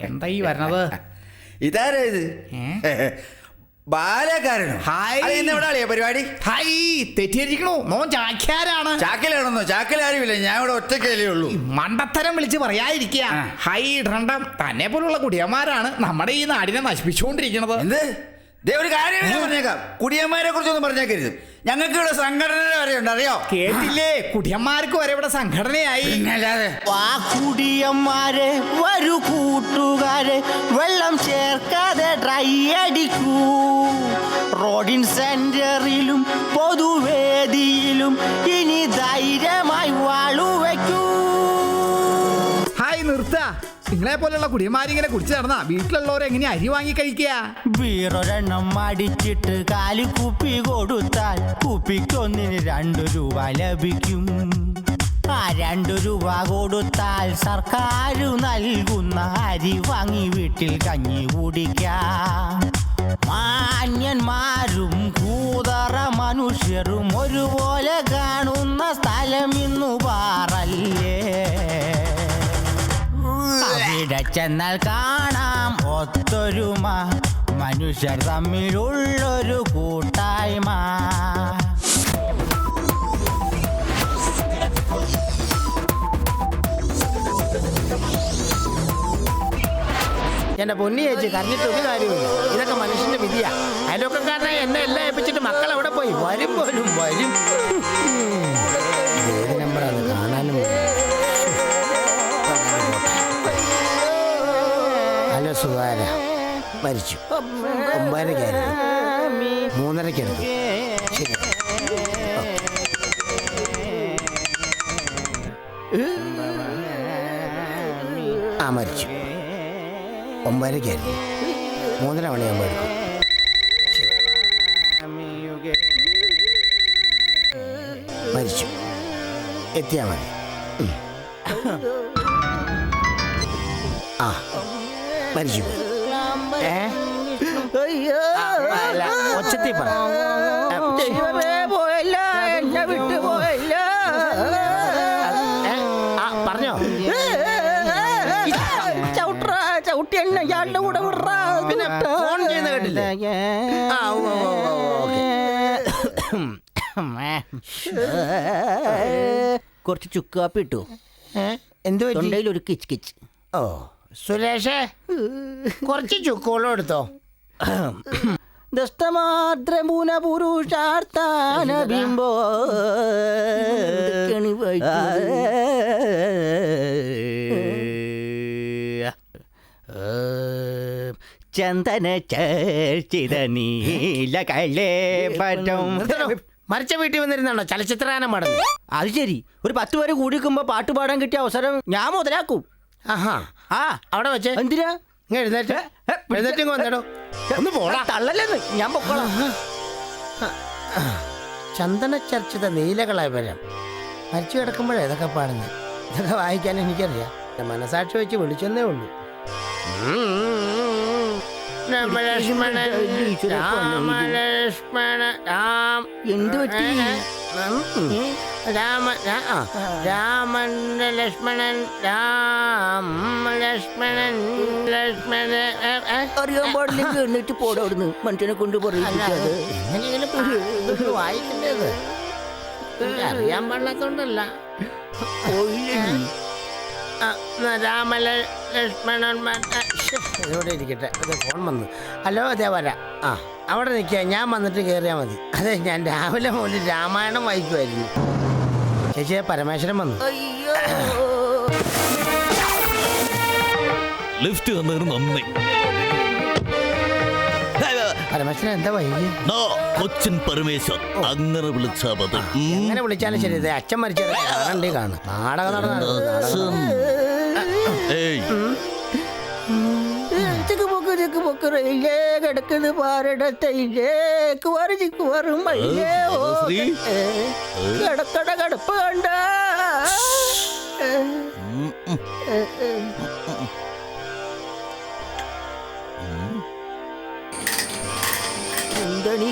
എന്താ ഈ വരണത്? ഇതാരാ ഇത്? ബാലക്കാരനോ ഹായ്. പരിപാടി? ഹൈ തെറ്റിയിരിക്കണു മോൻ ചാക്യാരാണ്. ചാക്കലാണെന്നോ ചാക്കലാരുമില്ല ഞാൻ ഇവിടെ ഒറ്റക്കല്ലേ ഉള്ളൂ. മണ്ടത്തരം വിളിച്ച് പറയാതിരിക്കുക. ഹൈ ഇടണ്ടം തന്നെ പോലുള്ള കുടിയന്മാരാണ് നമ്മുടെ ഈ നാടിനെ നശിപ്പിച്ചുകൊണ്ടിരിക്കുന്നത്. എന്ത്? ഒരു കാര്യം പറഞ്ഞേക്കാം. കുടിയന്മാരെ കുറിച്ചൊന്നും പറഞ്ഞേക്കരുത്. ഞങ്ങൾക്ക് ഇവിടെ സംഘടന വരെ ഉണ്ട് അറിയോ? കേട്ടില്ലേ? കുടിയന്മാർക്ക് വരെ ഇവിടെ സംഘടനയായി. വാ കുടിയന്മാരെ വരൂ കൂട്ടുകാരെ വെള്ളം ചേർക്കാതെ ഡ്രൈ അടിക്കൂ. റോഡിൻ സെന്ററിലും പൊതുവേദിയിലും ഇനി ധൈര്യമായി വാളുവെക്കൂ ഹായ് നിർത്ത. നിങ്ങളെ പോലുള്ള കുടിയന്മാരിങ്ങനെ കുടിച്ചു നടന്നാ വീട്ടിലുള്ളവരെ എങ്ങനെയാ അരി വാങ്ങി കഴിക്കുക? വീറൊരെണ്ണം അടിച്ചിട്ട് കാലി കുപ്പി കൊടുത്താൽ കുപ്പിക്കൊന്നിന് രണ്ടു രൂപ ലഭിക്കും. ആ രണ്ടു രൂപ കൊടുത്താൽ സർക്കാർ നൽകുന്ന അരി വാങ്ങി വീട്ടിൽ കഞ്ഞി കുടിക്കാം. മാന്യന്മാരും കൂതറ മനുഷ്യരും ഒരുപോലെ കാണുന്ന സ്ഥലം ഇന്നു പാറല്ലേ? അവിടെ ചെന്നാൽ കാണാം ഒത്തൊരുമ മനുഷ്യർ തമ്മിലുള്ളൊരു കൂട്ടായ്മ. എന്റെ പൊന്നി ചേച്ചി കരഞ്ഞിട്ട് ഒരു കാര്യമില്ല ഇതൊക്കെ മനുഷ്യന്റെ വിധിയാ. അയൽവക്കക്കാരനെ എന്നെ എല്ലാം ഏൽപ്പിച്ചിട്ട് മക്കൾ അവിടെ പോയി? വരും പോലും വരും. ഏത് നമ്പറാണ് കാണാനും ഹലോ സുധാര മരിച്ചു. ഒമ്പതരക്കായിരുന്നു. മൂന്നരക്കായിരുന്നു. ശരി. ആ മരിച്ചു. ഒമ്പതരക്കായിരുന്നു. മൂന്നര മണിയാകുമ്പോൾ എടുക്കും. മരിച്ചു. എത്തിയാ മതി. ഏ? അയ്യോ. അല്ല, ഒച്ചത്തിൽ പറ. പോയല്ല എന്നെ വിട്ടു പോയല്ല. ഏ, ആ, പറഞ്ഞോ. ചവിട്ട ചവിട്ടി എന്നെ ഇയാളുടെ കൂടെ വിടറാ പിന്നെ ഫോൺ ചെയ്യുന്ന കേട്ടില്ലേ? ആ. കുറച്ച് ചുക്കാപ്പി ഇട്ടു. എന്തോ എന്ത് തൊണ്ടയിൽ ഒരു കിച്ച് കിച്ച്. ഓ. സുരേഷേ കുറച്ച് ചുക്കോളം എടുത്തോ. ദഷ്ടമാത്രമൂന പുരുഷാർത്ഥാന ബിംബോ ചന്ദന ചേർച്ചിത നീല കലേപറ്റം നിർത്തണോ? മരിച്ച വീട്ടിൽ വന്നിരുന്നാണോ ചലച്ചിത്രഗാനം പാടുന്നത്? അത് ശരി. ഒരു പത്ത് പേര് കൂടിക്കുമ്പോ പാട്ട് പാടാൻ കിട്ടിയ അവസരം ഞാൻ മുതലാക്കും. ആഹാ. ആ അവിടെ വെച്ചേ. എന്തിനാ? ഇങ്ങ് എഴുന്നേറ്റ്. എഴുന്നേറ്റ് ഇങ്ങ് വന്നേടോ. ഒന്ന് പോടാ. തള്ളല്ലെന്ന്. ഞാൻ പൊക്കോളാം. ചന്ദന ചർച്ചിത നീലകളാപരം മരിച്ചു കിടക്കുമ്പോഴേ ഇതൊക്കെ പാടുന്നത് ഇതൊക്കെ വായിക്കാൻ എനിക്കറിയാം. മനസാക്ഷി വെച്ച് വിളിച്ചെന്നേ ഉള്ളൂ. രാമലക്ഷ്മണൻ രാമലക്ഷ്മണ രാം. എന്ത് പറ്റി? രാമ രാമൻ ലക്ഷ്മണൻ രാം ലക്ഷ്മണൻ ലക്ഷ്മണൻ? അറിയാൻ പാടില്ലെങ്കിൽ എന്നിട്ട് പോടെ അവിടുന്ന്. മനുഷ്യനെ കൊണ്ട് പറയും എങ്ങനെയെങ്കിലും പാ- ഇത് വായിക്കേണ്ടത് അറിയാൻ പാടില്ലാത്തോണ്ടല്ല. രാമല ലക്ഷ്മണൻ ഇവിടെ ഇരിക്കട്ടെ. അതെ ഫോൺ വന്നു. ഹലോ ദേവര ആ അവിടെ നിൽക്കുക ഞാൻ വന്നിട്ട് കയറിയാൽ മതി. അതെ ഞാൻ രാവിലെ മുതൽ രാമായണം വായിക്കുമായിരുന്നു ചേച്ചിയെ പരമേശ്വരൻ വന്നു. ലിഫ്റ്റ് തന്നതിന് നന്ദി. പരമേശ്വരൻ എന്താ വൈകി? ദാ, കൊച്ചിൻ പരമേശ്വർ അങ്ങനെ വിളിച്ചാ മതി. ഉം. എങ്ങനെ വിളിച്ചാലും ശരി അച്ഛൻ മരിച്ചത് കാണണ്ടേ കാണും. നാടകം നടന്നു. ഏയ് കിടക്കുന്നത് പാരടത്തയിലേക്ക് വരും ഓ. കിടക്കട കിടപ്പ് കണ്ട. എന്താണ്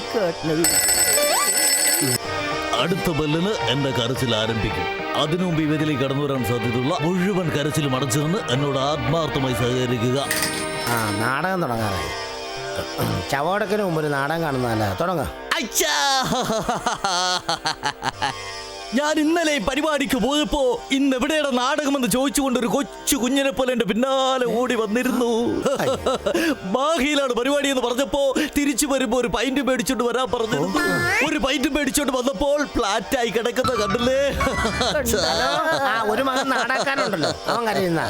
അടുത്ത ബെല്ലിന് എന്റെ കരച്ചിൽ ആരംഭിക്കും. അതിനു മുമ്പ് ഇവരിലേക്ക് കടന്നു വരാൻ സാധ്യതയുള്ള മുഴുവൻ കരച്ചിലും അടച്ചിരുന്ന് എന്നോട് ആത്മാർത്ഥമായി സഹകരിക്കുക. ആ നാടകം തുടങ്ങാറേ ചവടക്കിന് മുമ്പ് ഒരു നാടകം കാണുന്നതല്ല തുടങ്ങാം. അച്ഛാ! ഞാൻ ഇന്നലെ ഈ പരിപാടിക്ക് പോയപ്പോ ഇന്ന് എവിടെയാണ് നാടകമെന്ന് ചോദിച്ചുകൊണ്ട് ഒരു കൊച്ചു കുഞ്ഞിനെ പോലെ എന്റെ പിന്നാലെ ഓടി വന്നിരുന്നു. മാഹിയിലാണ് പരിപാടി എന്ന് പറഞ്ഞപ്പോ തിരിച്ചു വരുമ്പോ ഒരു പൈന്റ് മേടിച്ചോണ്ട് വരാൻ പറഞ്ഞിരുന്നു ഒരു പൈന്റ് മേടിച്ചോണ്ട് വന്നപ്പോൾ ഫ്ലാറ്റായി കിടക്കുന്ന കണ്ടില്ലേ? ഒരു മകൻ നാടകക്കാരുണ്ടല്ലോ അവൻ കരയുന്ന.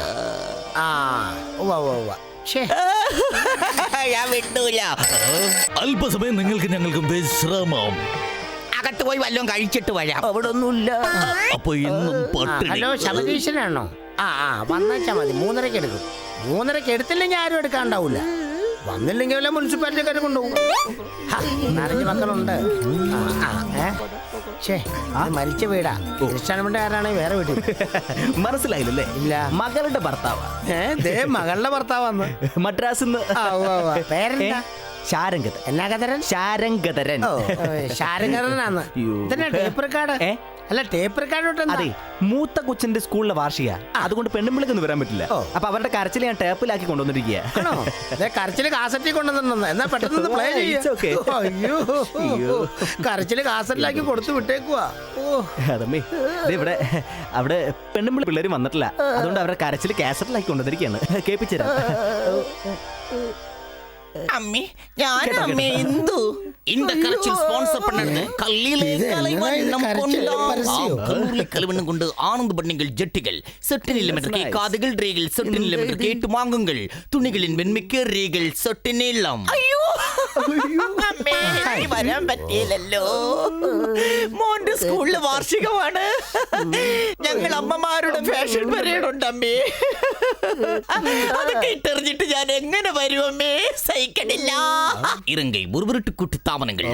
ആ ഉവ്വ ഉവ്വ. ഞാൻ വിട്ടൂല. അല്പസമയം നിങ്ങൾക്ക് ഞങ്ങൾക്ക് വിശ്രമം. അകത്ത് പോയി വല്ലതും കഴിച്ചിട്ട് വരാം. അവിടെ ഒന്നുമില്ല അപ്പൊ ഇന്നും പട്ടിണി. ഹലോ ശബരീശനാണോ ആ ആ വന്നേച്ചാ മതി. മൂന്നരക്ക് എടുക്കും. മൂന്നരക്ക് എടുത്തില്ലെങ്കിൽ ആരും എടുക്കാണ്ടാവൂല. വന്നില്ലെങ്കിൽ വല്ല മുനിസിപ്പാലിറ്റിക്കാർ കൊണ്ടുപോകും. നാലഞ്ച് മക്കളുണ്ട് ആ, ആ, മരിച്ച വീടാ. ആരാണ് വേറെ വീട്ടിൽ മനസ്സിലായില്ലേ ഇല്ല. മകളുടെ ഭർത്താവ്. മകളുടെ ഭർത്താവാന്ന്. മദ്രാസ്. പേരെന്താ? ശാരംഗതൻ എന്നാ കഥരൻ ശാരംഗതരൻ ഏ? അല്ല ടേപ്പ് റെക്കാർഡ് അതെ മൂത്ത കൊച്ചിന്റെ സ്കൂളിലെ വാർഷിക. അതുകൊണ്ട് പെണ്ണുമ്പിളിക്കൊന്നും വരാൻ പറ്റില്ല. ഓ. അപ്പൊ അവരുടെ കരച്ചിൽ ഞാൻ ടേപ്പിലാക്കി കൊണ്ടുവന്നിരിക്കുക ആണോ? ദേ കരച്ചിൽ കാസറ്റിൽ എന്നാ പെട്ടെന്ന് പ്ലേ It's okay. അയ്യോ. അയ്യോ. കരച്ചിൽ കാസറ്റിലാക്കി കൊടുത്തു വിട്ടേക്കുവാ. ഓ. അതമ്മേ ദേ ഇവിടെ അവിടെ പെണ്ണുമ്പിളി പിള്ളേര് വന്നിട്ടില്ല. അതുകൊണ്ട് അവരുടെ കരച്ചിൽ കാസറ്റിലാക്കി കൊണ്ടുവന്നിരിക്കുകയാണ്. കേൾപ്പിച്ചുതരാം. അമ്മേ ഞാൻ കേട്ടോ, അമ്മേ എന്തു இந்த கரைச்சில் ஸ்பான்சர் பண்ணது கல்லிலே இது என்னடா இது கலைவண்ணம் கரைச்சில் கொண்டாம் பரிசியம்? கல்லூரி கலைவண்ணம் கொண்டு ஆனந்த பண்ணுங்கள் ஜெட்டிகள் சொட்டு நிலமென்று nice. கேட்காதுகள் ரீகள் சொட்டு நிலமென்று கேட்டு வாங்குங்கள் துணிகளின் வெண்மைக்கு ரீகள் சொட்டு நீளம் അയ്യോ അമ്മേ എനിക്ക് വരാൻ പറ്റിയില്ലല്ലോ. മോന്റെ സ്കൂളിൽ വാർഷികമാണ്. ഞങ്ങൾ അമ്മമാരുടെ ഫാഷൻ പരേഡ് ഉണ്ട് അമ്മേ. അതൊക്കെ ഇട്ടെറിഞ്ഞിട്ട് ഞാൻ എങ്ങനെ വരും അമ്മേ? സഹിക്കണില്ല. ഇറങ്ങി ഉരുവിട്ട് കൂട്ടി താമനങ്ങൾ.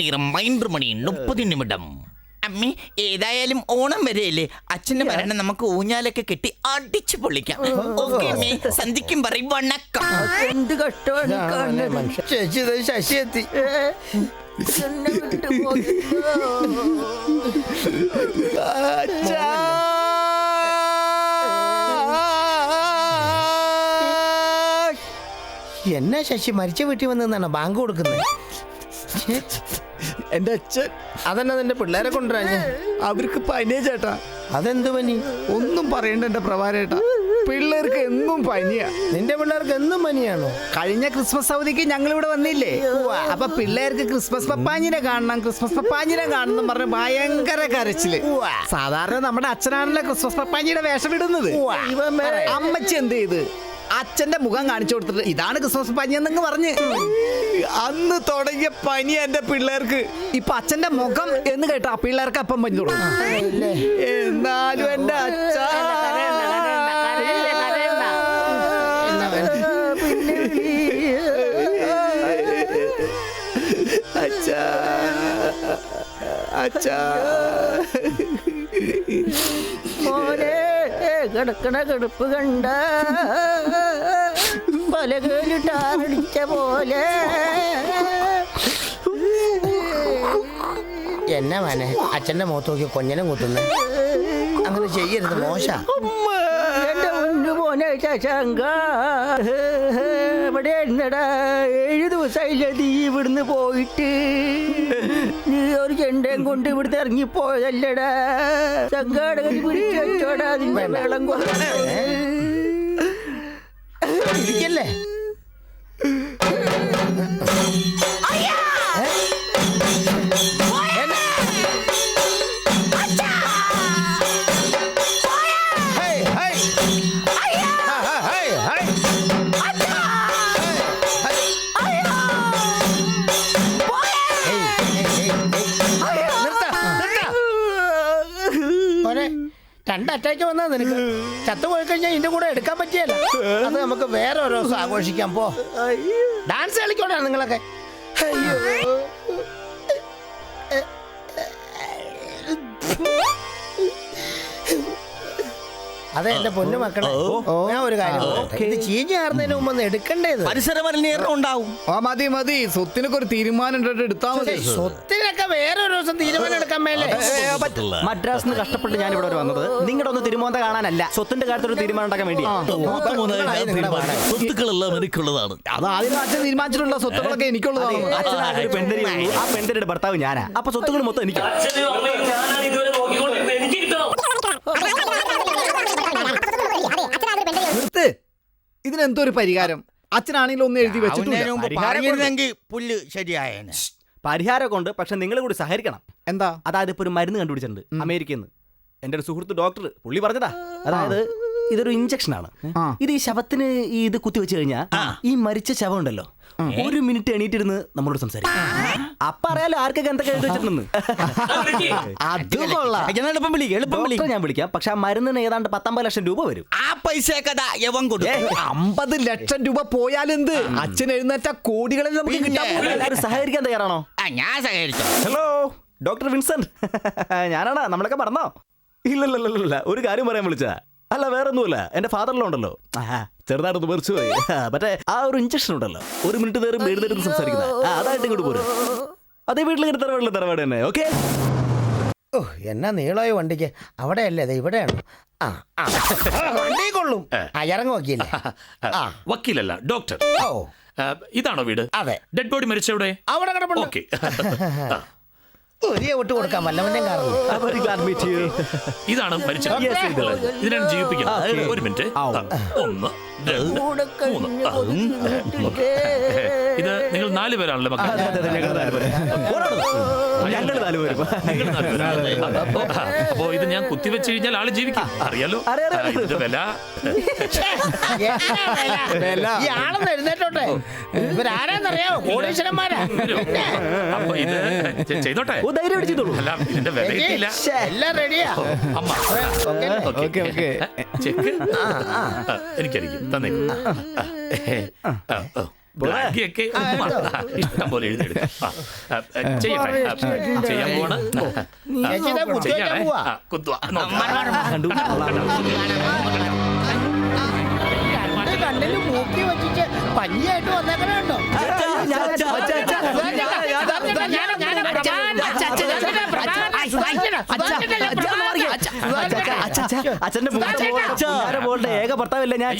നേരം മൈൻഡ് മണി മുപ്പത് നിമിடம் അമ്മേ ഏതായാലും ഓണം വരെയല്ലേ? അച്ഛന്റെ മരണം നമുക്ക് ഊഞ്ഞാലൊക്കെ കെട്ടി അടിച്ചു പൊളിക്കാം. ഓക്കെ അമ്മേ സന്ധിക്കും പറയും വണക്കം. എന്ത് കഷ്ടമാണ് കാണുന്നത് ശശി എത്തി. എന്നെ പോയല്ലോ. എന്നാ ശശി മരിച്ച വീട്ടിൽ വന്നാണോ ബാങ്ക് കൊടുക്കുന്നത്? എന്റെ അച്ഛൻ. അതന്നെ നിന്റെ പിള്ളേരെ കൊണ്ടുവരാഞ്ഞ അവർക്ക് പനിയ ചേട്ടാ. അതെന്ത് പനി? ഒന്നും പറയണ്ട എന്റെ പ്രഭാരേട്ടാ പിള്ളേർക്ക് എന്നും പനിയാ. നിന്റെ പിള്ളേർക്ക് എന്നും പനിയാണോ? കഴിഞ്ഞ ക്രിസ്മസ് അവധിക്ക് ഞങ്ങൾ ഇവിടെ വന്നില്ലേ അപ്പൊ പിള്ളേർക്ക് ക്രിസ്മസ് പപ്പാഞ്ഞിനെ കാണണം ക്രിസ്മസ് പപ്പാഞ്ഞിനെ കാണണം എന്ന് പറഞ്ഞ് ഭയങ്കര കരച്ചിൽ. സാധാരണ നമ്മുടെ അച്ഛനാണല്ലോ ക്രിസ്മസ് പപ്പാഞ്ഞിയുടെ വേഷം ഇടുന്നത്. അമ്മച്ചി എന്ത് ചെയ്ത്? അച്ഛന്റെ മുഖം കാണിച്ചു കൊടുത്തിട്ട് ഇതാണ് ക്രിസ്മസ് പനി എന്നങ്ങ് പറഞ്ഞ്. അന്ന് തുടങ്ങിയ പനി എന്റെ പിള്ളേർക്ക്. ഇപ്പൊ അച്ഛന്റെ മുഖം എന്ന് കേട്ടോ ആ പിള്ളേർക്ക് അപ്പം പനി തുടങ്ങും. എന്നാലും എന്റെ അച്ഛ. പിന്നെ അച്ഛാ അച്ഛാ. മോനെ കിടക്കണ കിടപ്പ് കണ്ട. പലകേലിട്ടാറടിച്ച പോലെ. എന്നാ മനെ അച്ഛന്റെ മുഖത്ത് നോക്കി കൊഞ്ഞനും കുത്തുന്നു അങ്ങനെ ചെയ്യരുത് മോശ. മോനെ ശശാങ്ക. ഇവിടെ എന്നടാ ഏഴ് ദിവസമായില്ല നീ ഇവിടുന്ന് പോയിട്ട്. നീ ഒരു ചെണ്ടയും കൊണ്ട് ഇവിടുന്ന് ഇറങ്ങിപ്പോയല്ലടാ. സംഘാടകർ പിടിച്ചോടാ നിന്റെ വെള്ളം കൊണ്ട് ഇരിക്കല്ലേ രണ്ട് അറ്റാക്ക് വന്നാ നിനക്ക്. ചത്തു പോയി കഴിഞ്ഞാൽ ഇതിന്റെ കൂടെ എടുക്കാൻ പറ്റിയല്ല. അത് നമുക്ക് വേറെ ഒരു ദിവസം ആഘോഷിക്കാം. പോ. ഡാൻസ് കളിക്കോടാ നിങ്ങളൊക്കെ. അയ്യോ. അതെ എന്റെ പൊന്നു മക്കളെ. ഞാൻ ഒരു കാര്യം പറയട്ടെ. ഇത് ചീഞ്ഞ് ആറുന്നതിന് മുമ്പ് ഒന്ന് എടുക്കണ്ടേത് പരിസര മലിനീകരണം ഉണ്ടാവും. ആ മതി മതി. സ്വത്തിനൊക്കെ ഒരു തീരുമാനം ഉണ്ടിട്ട് എടുത്താ മതി. സ്വത്തിനൊക്കെ വേറെ ഒരു ദിവസം തീരുമാനം എടുക്കാൻ മേലെ. മദ്രാസിൽ നിന്ന് കഷ്ടപ്പെട്ട് ഞാൻ ഇവിടെ വരെ വന്നത് നിങ്ങളുടെ ഒന്ന് തിരുമോന്ത കാണാനല്ല സ്വത്തിന്റെ കാര്യത്തിൽ ഒരു തീരുമാനം ഉണ്ടാക്കാൻ വേണ്ടി മൂത്ത മോനായ ഞാൻ തീരുമാനിച്ചു. സ്വത്തുക്കളെല്ലാം എനിക്കുള്ളതാണ്. അത് ആദ്യം അച്ഛൻ തീരുമാനിച്ചിട്ടുള്ള സ്വത്തുകളൊക്കെ എനിക്കുള്ളതാണ്. അച്ഛൻ ഒരു പെൺതരി ഉള്ളൂ. ആ പെൺതരിയുടെ ഭർത്താവ് ഞാനാ. അപ്പൊ സ്വത്തുകൾ മൊത്തം എനിക്ക്. നിർത്ത്. ഇതിനെന്തോ ഒരു പരിഹാരം? അച്ഛനാണെങ്കിലും ഒന്ന് എഴുതി അവനേന് മുമ്പ് വെച്ചിട്ടില്ല പറഞ്ഞിരുന്നെങ്കിൽ പുല്ല് പരിഹാരമൊക്കെ ഉണ്ട് പക്ഷെ നിങ്ങൾ കൂടി സഹകരിക്കണം. എന്താ? അതായത് ഇപ്പൊ ഒരു മരുന്ന് കണ്ടുപിടിച്ചിട്ടുണ്ട് അമേരിക്കയിൽ നിന്ന് എന്റെ ഒരു സുഹൃത്ത് ഡോക്ടർ പുള്ളി പറഞ്ഞതാ. അതായത് ഇതൊരു ഇഞ്ചക്ഷൻ ആണ് ഇത് ഈ ശവത്തിന് ഈ ഇത് കുത്തി വെച്ച് കഴിഞ്ഞാൽ ഈ മരിച്ച ശവം ഉണ്ടല്ലോ. ഒരു മിനിറ്റ് എണീറ്റിരുന്ന് നമ്മളോട് സംസാരിക്കും. അപ്പൊ അറിയാലോ ആർക്കൊക്കെ എന്തൊക്കെ എഴുതി വെച്ചിട്ടുണ്ടെന്ന് അത് കൊള്ളാം. എന്നാ എളുപ്പം വിളി എളുപ്പം വിളി ഡോക്ടറെ ഞാൻ വിളിക്കാം. പക്ഷെ ആ മരുന്നിന് ഏതാണ്ട് പത്തൊമ്പത് ലക്ഷം രൂപ വരും. ആ പൈസ കഥ യവൻ കൊടുക്കും. അമ്പത് ലക്ഷം രൂപ പോയാലെന്ത്? അച്ഛൻ എഴുന്നേറ്റ കോടികളിൽ നമുക്ക് കിട്ടാൻ പോകും. എല്ലാവരും സഹകരിക്കാൻ തയ്യാറാണോ? ആ ഞാൻ സഹകരിച്ചു ഹലോ ഡോക്ടർ വിൻസെന്റ് ഞാനാണ്? നമ്മളൊക്കെ പറഞ്ഞോ ഇല്ലല്ലല്ല ഒരു കാര്യം പറയാൻ വിളിച്ച അല്ല വേറെ ഒന്നുമില്ല എന്റെ ഫാദറിലോ ഉണ്ടല്ലോ. ചെറുതായിട്ട് ചെറുതായിട്ടൊന്ന് മറിച്ചു പോയി ആ, മറ്റേ ആ ഒരു ഇഞ്ചക്ഷൻ ഉണ്ടല്ലോ. ഒരു മിനിറ്റ് നേരം എഴുന്നേറ്റ് സംസാരിക്കുന്നത് അതായിട്ട് ഇങ്ങോട്ട് പോരും. അതേ വീട്ടിൽ ഇങ്ങനെ തറവാടില്ല തറവാട് തന്നെ. ഓക്കെ ഓ എന്നാ നീളായ വണ്ടിക്ക്. അവിടെയല്ലേ? അതെ ഇവിടെയാണ്? ആ ആ. വണ്ടി കൊള്ളും. ആ ഇറങ്ങി നോക്കിയില്ലേ ആ. വക്കീലല്ല ഡോക്ടർ. ഓ. ഇതാണോ വീട്? അതെ. ഡെഡ് ബോഡി മരിച്ചവിടെ? അവിടെ കിടപ്പുണ്ട്. ഓക്കെ ഒരു കൊടുക്കാം വല്ലവന്റെ ഇതാണ് ഇത്. ഇതിനാണ് ജീവിപ്പിക്കുന്നത് ഒരു മിനിറ്റ്. ഒന്ന് രണ്ട് മൂന്ന്. ആ, ഇത് നിങ്ങൾ നാല് പേരാണല്ലോ മക്കൾ. അപ്പോ ഇത് ഞാൻ കുത്തിവെച്ച് കഴിഞ്ഞാൽ ആൾ ജീവിക്കും. അറിയാലോ? വില. ആളെന്ന് എഴുന്നേറ്റോട്ടെ. കോടീശ്വരന്മാരാ. അപ്പൊ ഇത് ചെ- ചെയ്തോട്ടെ? ഓ ധൈര്യം അടിച്ചോളൂ അല്ല ഇതിന്റെ വില കിട്ടിയില്ല എല്ലാം റെഡിയാ അമ്മ ഓക്കേ? ഓക്കേ. ചെക്ക് ആ, എനിക്കറിയും തന്നേക്കും. ബ്ലാക്കിയൊക്കെ ഉമ്മ. ഇഷ്ടം പോലെ എഴുതിയെടുക്കും ആ, ആ, ചെയ്യട്ടെ ആ, ചെയ്യാൻ പോവാണ് ചേച്ചി ഇതാ കുത്തിവെക്കാൻ ചെയ്യണേ പോവാ. കുത്തുവാ നോക്കാം. കണ്ടു കണ്ണിൽ മൂക്കി വെച്ചിട്ട് പഞ്ഞിയായിട്ട് വന്നേക്കണേ ഞാൻ അച്ഛാ അച്ഛാ. ഹലോ. ദേ ഏക ഭർത്താവില്ല ഞാൻ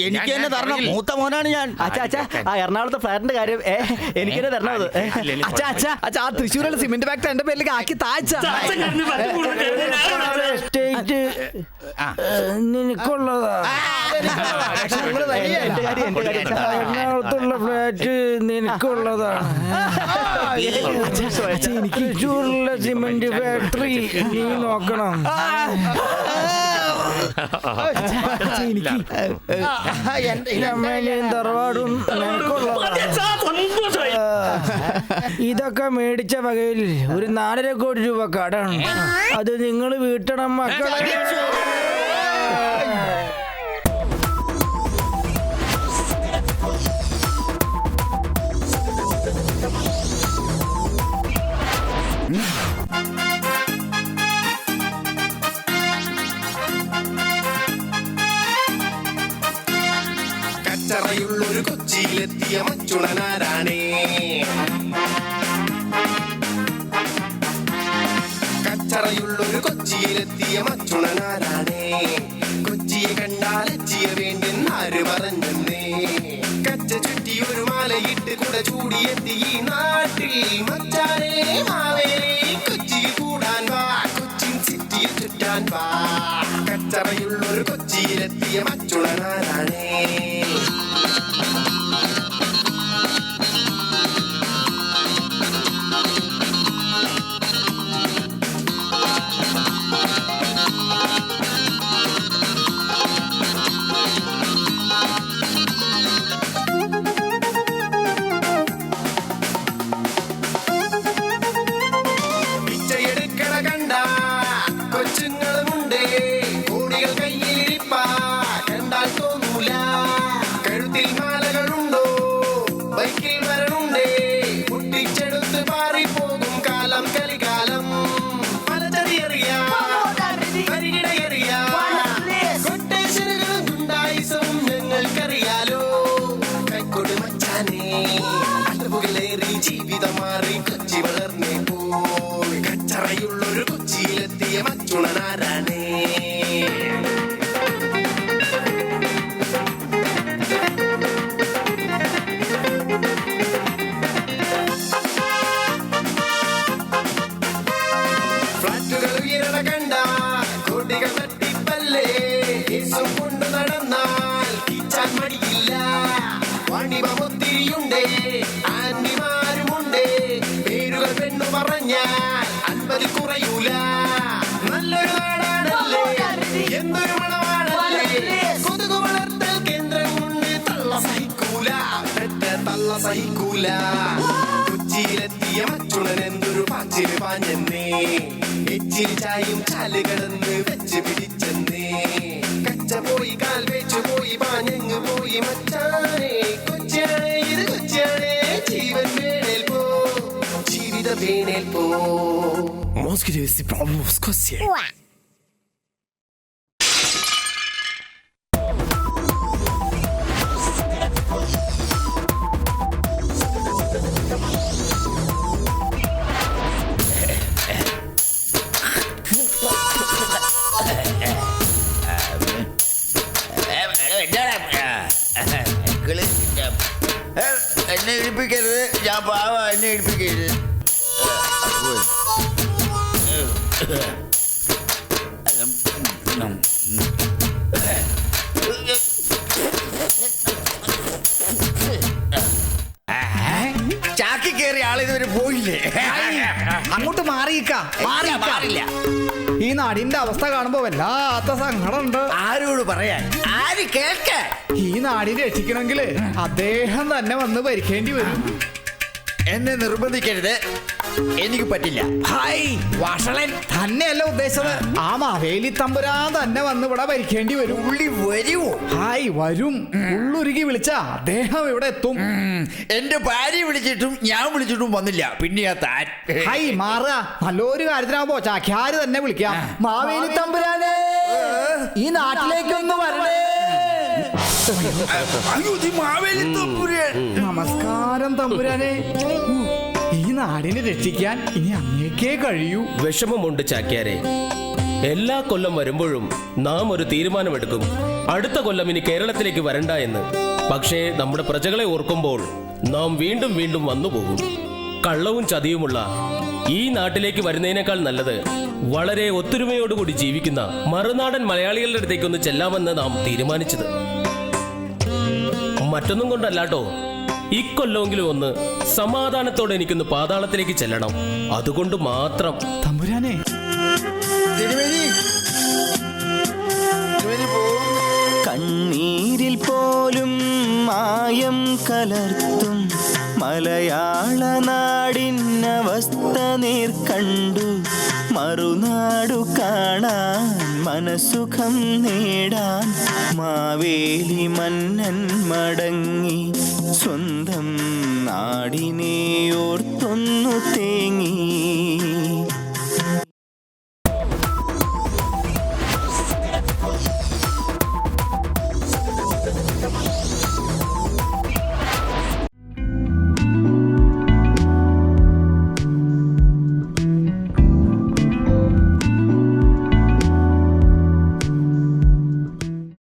എനിക്ക് തന്നെ തരണം മൂത്ത മോനാണ് ഞാൻ അച്ഛാ അച്ഛാ ആ എറണാകുളത്തെ ഫ്ലാറ്റിന്റെ കാര്യം ഏ എനിക്ക് തന്നെ തരണം അത്. അച്ഛാ അച്ഛാ അച്ഛാ ആ തൃശ്ശൂരിലെ സിമെന്റ് ഫാക്ടറി എന്റെ പേരിലേക്ക് ആക്കി താഴ്ച നിനക്കുള്ളതാ. എന്റെ കാര്യം എന്റെ കാര്യം. അച്ഛാ. എറണാകുളത്തുള്ള ഫ്ലാറ്റ് നിനക്കുള്ളതാണ് തൃശ്ശൂരിലെ സിമെന്റ് ഫാക്ടറി നീ നോക്കണം. തറവാടും ഇതൊക്കെ മേടിച്ച വകയിൽ ഒരു നാലര കോടി രൂപ കടമാണ് അത് നിങ്ങൾ വീട്ടണം മക്കളെ. കച്ചറയുള്ളൊരു കൊച്ചിയിലെത്തിയ മച്ചുളനാരാണേ കച്ചറയുള്ളൊരു കൊച്ചിയിലെത്തിയ മച്ചുളനാരാണേ കൊച്ചിയെ കണ്ടാൽ എച്ചിയ വേണ്ടെന്നാര് പറഞ്ഞെന്നേ. കച്ച ചുറ്റി ഒരു മാലയിട്ട് കുട ചൂടിയെത്തി ഈ നാട്ടിൽ മച്ചാരേ മാവേലേ കൊച്ചിയിൽ കൂടാൻ വാ. കൊച്ചിൻ സിറ്റിയിൽ ചുറ്റാൻ വാ. കച്ചറയുള്ളൊരു കൊച്ചിയിലെത്തിയ മച്ചുളനാരാണേ സഹിക്കൂല കൊച്ചിയിലെത്തിയ മറ്റുണനെന്തൊരു പാച്ചിൽ പാഞ്ഞെന്നേ. എച്ചിൽ ചായും ചാൽ കടന്ന് വെച്ച് പിടിച്ചെന്നേ. കച്ച പോയി കാൽ വെച്ച് പോയി പാഞ്ഞെങ്ങ് പോയി മച്ചാനേ. കൊച്ചാണേ ഇത് കൊച്ചാണേ ജീവൻ വേണേൽ പോ. ജീവിത വേണേൽ പോ. എന്നെ ചാക്കി കയറിയ ആൾ ഇതുവരെ പോയില്ലേ? അങ്ങോട്ട് മാറിയിക്കാ മാറി മാറില്ല ഈ നാടിന്റെ അവസ്ഥ കാണുമ്പോ വല്ലാത്ത സങ്കടമുണ്ട്. ആരോട് പറയാൻ? ആര് കേൾക്ക? ഈ നാടിനെ രക്ഷിക്കണമെങ്കിൽ അദ്ദേഹം തന്നെ വന്ന് ഭരിക്കേണ്ടി വരും. എന്നെ നിർബന്ധിക്കരുത്. എനിക്ക് പറ്റില്ല. ഹായ് വഷളൻ തന്നെയല്ല ഉദ്ദേശിച്ചത്? ആ മാവേലി തമ്പുരാൻ തന്നെ വന്ന് ഇവിടെ ഭരിക്കേണ്ടി വരും. ഉള്ളി വരുമോ ഹായ് വരും. ഉള്ളുരുകി വിളിച്ച അദ്ദേഹം ഇവിടെ എത്തും. എന്റെ ഭാര്യ വിളിച്ചിട്ടും ഞാൻ വിളിച്ചിട്ടും വന്നില്ല. പിന്നെയാ താൻ. ഹായ് മാറുക നല്ലൊരു കാര്യത്തിനാകുമ്പോ ചാക്യാര് തന്നെ വിളിക്കാം. മാവേലി തമ്പുരാനെ ഈ നാട്ടിലേക്കൊന്ന് വരണേ. നമസ്കാരം തമ്പുരാനെ. നാടിനെ രക്ഷിക്കാൻ ഇനി അങ്ങേക്കേ കഴിയൂ. വിഷമമുണ്ട് ചാക്യാരെ. എല്ലാ കൊല്ലം വരുമ്പോഴും നാം ഒരു തീരുമാനമെടുക്കും. അടുത്ത കൊല്ലം ഇനി കേരളത്തിലേക്ക് വരണ്ട എന്ന്. പക്ഷേ നമ്മുടെ പ്രജകളെ ഓർക്കുമ്പോൾ നാം വീണ്ടും വീണ്ടും വന്നുപോകും കള്ളവും ചതിയുമുള്ള ഈ നാട്ടിലേക്ക് വരുന്നതിനേക്കാൾ നല്ലത് വളരെ ഒത്തൊരുമയോടുകൂടി ജീവിക്കുന്ന മറുനാടൻ മലയാളികളുടെ അടുത്തേക്കൊന്ന് ചെല്ലാമെന്ന് നാം തീരുമാനിച്ചത്. മറ്റൊന്നും കൊണ്ടല്ലാട്ടോ ഇക്കൊല്ലമെങ്കിലും ഒന്ന് സമാധാനത്തോടെ എനിക്കൊന്ന് പാതാളത്തിലേക്ക് ചെല്ലണം. അതുകൊണ്ട് മാത്രം. തമ്പുരാനെ. കണ്ണീരിൽ പോലും മായം കലർത്തും മലയാള നാടിനവസ്ഥ നേർക്കണ്ടു മറുനാടു കാണാൻ മനസുഖം നേടാൻ മാവേലി മന്നൻ മടങ്ങി സ്വന്തം നാടിനെ ഓർത്തൊന്നു തേങ്ങി.